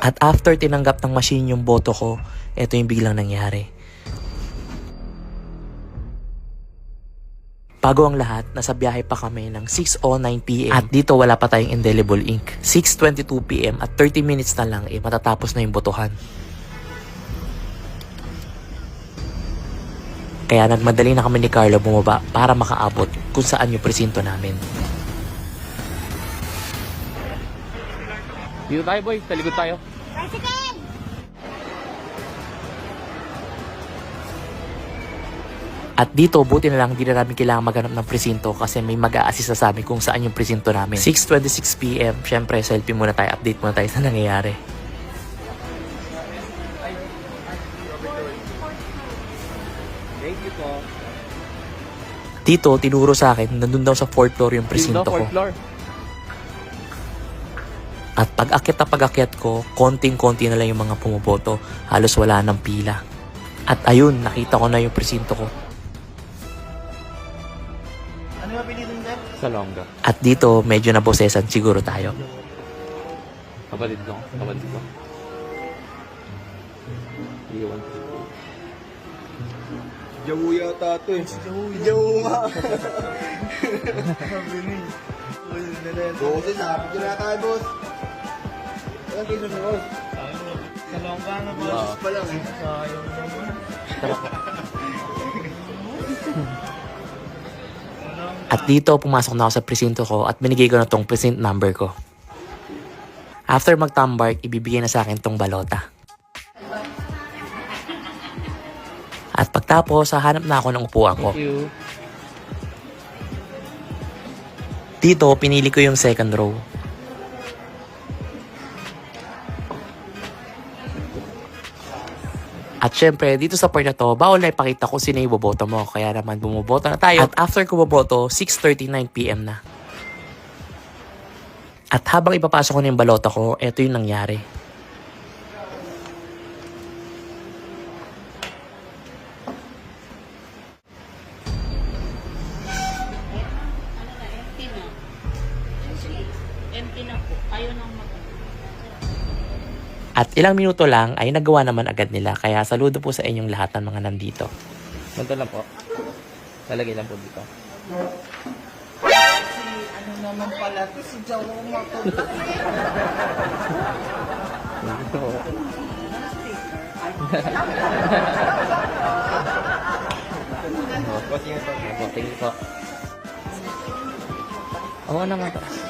At after tinanggap ng machine yung boto ko, ito yung biglang nangyari. Bago ang lahat, nasa biyahe pa kami ng 6.09pm at dito wala pa tayong indelible ink. 6.22pm at 30 minutes na lang eh matatapos na yung botohan. Kaya nagmadali na kami ni Carlo bumaba para makaabot kung saan yung presinto namin. Dito tayo boy, sa likod tayo. At dito, buti na lang, di na namin kailangan maghanap ng presinto kasi may mag a sa amin kung saan yung presinto namin. 6.26pm, syempre, selfie muna tayo, update muna tayo sa nangyayari. Thank you po. Dito, tinuro sa akin, nandun daw sa 4th floor yung presinto ko. fourth floor. At pag-akit na pag-akit ko, konting-konti na lang yung mga pumoboto. Halos wala ng pila. At ayun, nakita ko na yung presinto ko. Ano yung pinili nyo? Sa longga. At dito, medyo nabosesan siguro tayo. Kapatid ko. Kapatid ko. Iwan. Jawu yata ito eh. Jawu. Jawu nga. Sabi ni. Boses ha. Pagkira na tayo boss. Ilang kilo na boss? Sa longga na boss. Oo. pa lang eh. At dito, pumasok na ako sa presinto ko at binigay ko na tong precinct number ko. After mag-tambark, ibibigay na sa akin tong balota. At pagtapos, hahanap na ako ng upuan ko. Dito, pinili ko yung second row. At syempre, dito sa part na to, bawal na ipakita kung sino yung boboto mo. Kaya naman bumuboto na tayo. At after ko boboto, 6.39pm na. At habang ipapasok ko na yung balota ko, eto yung nangyari. At ilang minuto lang ay nagawa naman agad nila. Kaya saludo po sa inyong lahat ng mga nandito. Ganito lang po. Lalagay lang po dito. Ano naman pala ito si to. Boss, ingat po. Thank you po. Oo naman to.